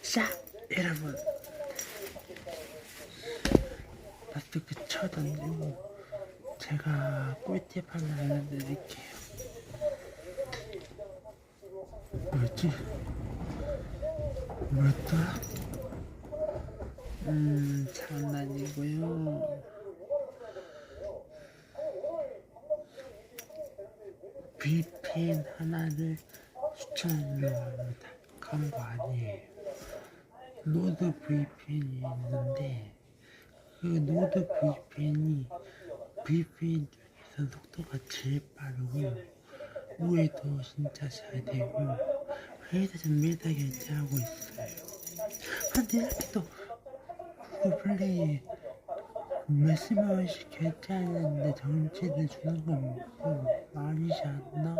자, 여러분. 마스크 쳐던지고 제가 꿀팁 하나 알려드릴게요. 뭐였지? 뭐였더라? 음, 장난이고요. VPN 하나를 추천하려고 합니다. 광고 아니에요. 노드 VPN이 있는데 그 노드 VPN이 VPN 중에서 속도가 제일 빠르고 우회도 진짜 잘 되고 회사 전매다 결제하고 있어요. 근데 이렇게 또 구글 플레이에 몇십만 원씩 결제하는데 정치를 주는 건 뭐, 말이지 않나?